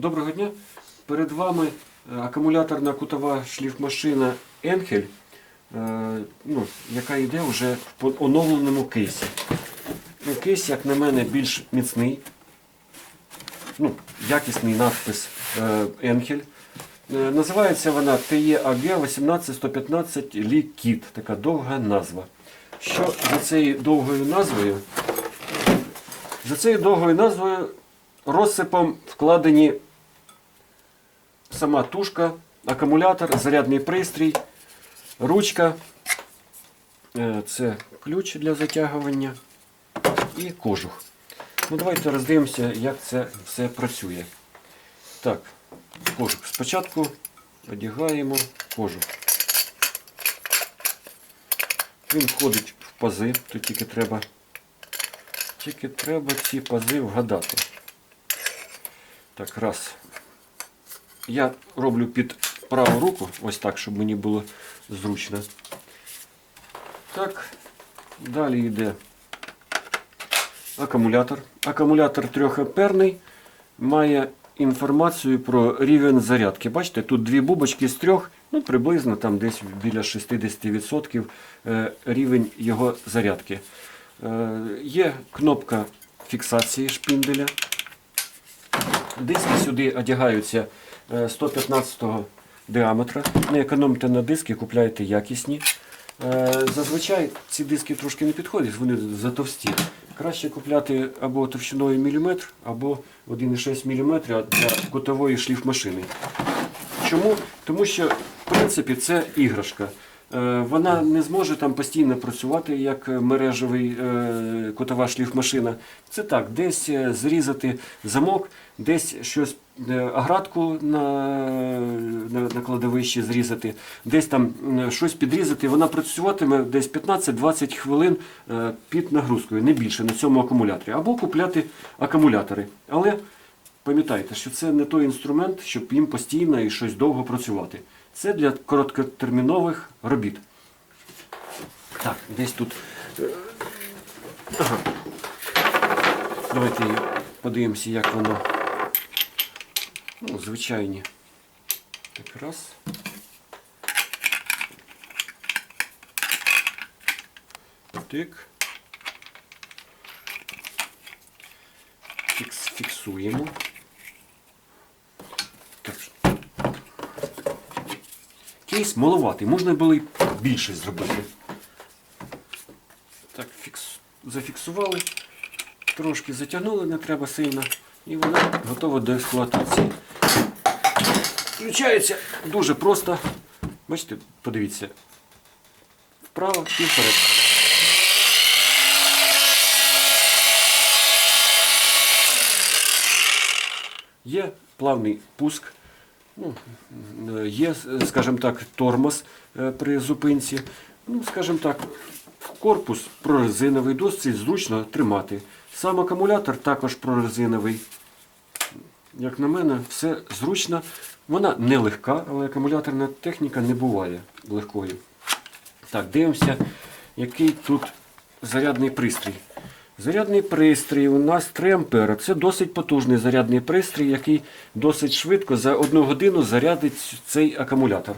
Доброго дня. Перед вами е, акумуляторна кутова шліфмашина Енхель, е, ну, яка йде вже в оновленому кейсі. Ну, Кейс, як на мене, більш міцний. Ну, якісний надпис е, Енхель. Називається вона TEAG 18115 Liquid, така довга назва. Що за цією довгою назвою? За цією довгою назвою розсипом вкладені сама тушка, акумулятор, зарядний пристрій, ручка, е, це ключ для затягування і кожух. Ну, давайте роздивимося, як це все працює. Так, кожух. Спочатку одягаємо кожух. Він входить в пази, тут тільки треба, тільки треба ці пази вгадати. Так, раз. Я роблю під праву руку, ось так, щоб мені було зручно. Так, далі йде акумулятор. Акумулятор 3 має інформацію про рівень зарядки. Бачите, тут дві бубочки з трьох, ну приблизно там десь біля 60% е, рівень його зарядки. Е, Є кнопка фіксації шпінделя. Диски сюди одягаються 115 діаметра. Не економте на диски, купляйте якісні. Е, Зазвичай ці диски трошки не підходять, вони затовсті. Краще купляти або товщиною міліметр, або 1,6 мм для кутової шліфмашини. Чому? Тому що, в принципі, це іграшка. Е, Вона не зможе там постійно працювати як мережевий е, кутова шліфмашина. Це так, десь е, зрізати замок, десь щось оградку на, на, на кладовищі зрізати, десь там щось підрізати. Вона працюватиме десь 15-20 хвилин під нагрузкою, не більше на цьому акумуляторі. Або купляти акумулятори. Але Пам'ятайте, що це не той інструмент, щоб їм постійно і щось довго працювати. Це для короткотермінових робіт. Так, десь тут. Ага. Давайте подивимося, як воно. Ну, звичайні. Так, раз. Тик. Фікс, фіксуємо. Кейс маловатий, можна було й більше зробити. Так, фікс... зафіксували, трошки затягнули, не треба сильно, і воно готове до експлуатації. Включається дуже просто. Бачите, подивіться. Вправо і вперед. Є плавний пуск, ну, е, є, е, скажімо так, тормоз е, при зупинці. Ну, скажімо так, корпус прорезиновий, досить зручно тримати. Сам акумулятор також прорезиновий. Як на мене, все зручно. Вона не легка, але акумуляторна техніка не буває легкою. Так, дивимося, який тут зарядний пристрій. Зарядний пристрій у нас 3 ампера. Це досить потужний зарядний пристрій, який досить швидко за одну годину зарядить цей акумулятор.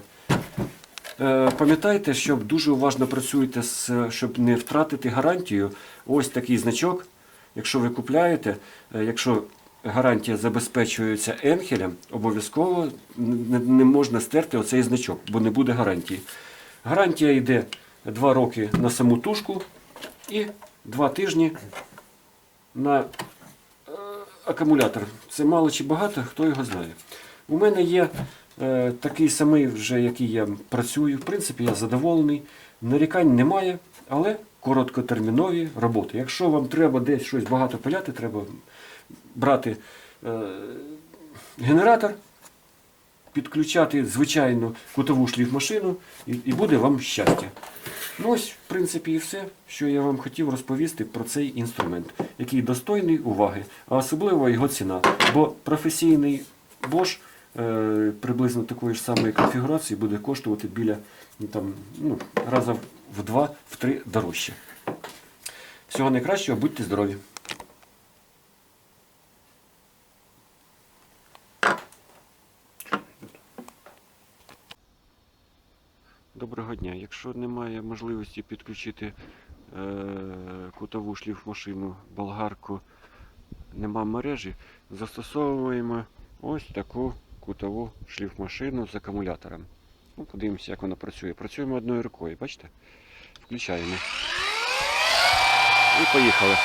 Е, Пам'ятайте, що дуже уважно працюєте, щоб не втратити гарантію. Ось такий значок. Якщо ви купляєте, е, якщо гарантія забезпечується енхелем, обов'язково не можна стерти оцей значок, бо не буде гарантії. Гарантія йде 2 роки на саму тушку і 2 тижні на е, акумулятор. Це мало чи багато, хто його знає. У мене є е, такий самий, вже, який я працюю. В принципі, я задоволений. Нарікань немає, але короткотермінові роботи. Якщо вам треба десь щось багато пиляти, треба брати е, генератор, підключати звичайну кутову шліфмашину і, і буде вам щастя. Ну ось, в принципі, і все, що я вам хотів розповісти про цей інструмент, який достойний уваги, а особливо його ціна. Бо професійний Bosch е, приблизно такої ж самої конфігурації буде коштувати біля ну, там, ну, раза в два, в три дорожче. Всього найкращого, будьте здорові! Доброго дня. Якщо немає можливості підключити е, кутову шліфмашину, болгарку, нема мережі, застосовуємо ось таку кутову шліфмашину з акумулятором. Ну, подивимося, як вона працює. Працюємо одною рукою, бачите? Включаємо. І поїхали.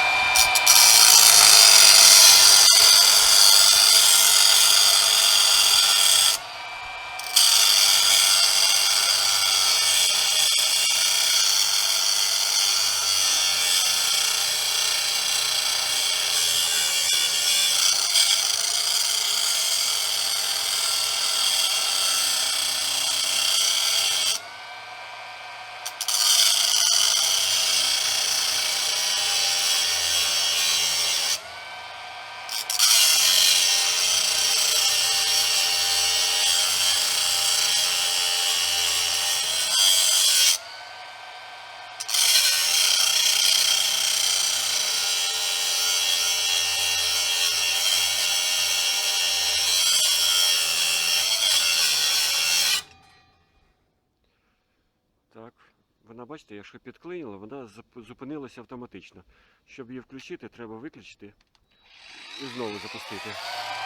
Так, вона, бачите, якщо підклинила, вона зупинилася автоматично. Щоб її включити, треба виключити і знову запустити.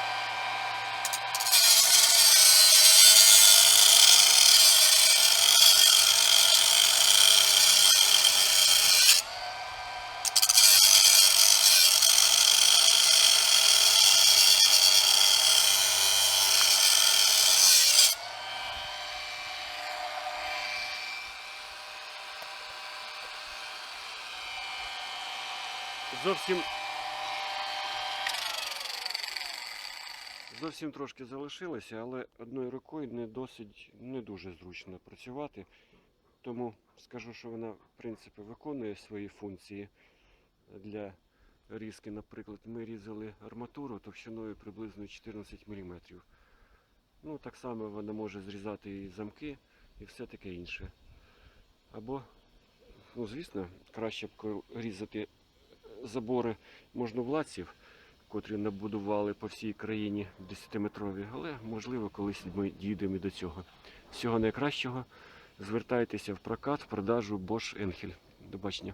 Зовсім. Зовсім трошки залишилося, але одною рукою не досить, не дуже зручно працювати. Тому скажу, що вона, в принципі, виконує свої функції для різки. Наприклад, ми різали арматуру товщиною приблизно 14 мм. Ну, так само вона може зрізати і замки, і все таке інше. Або, ну, звісно, краще б різати забори можновладців, котрі набудували по всій країні 10-метрові, але можливо колись ми дійдемо і до цього. Всього найкращого. Звертайтеся в прокат, в продажу Bosch Енхель. До бачення.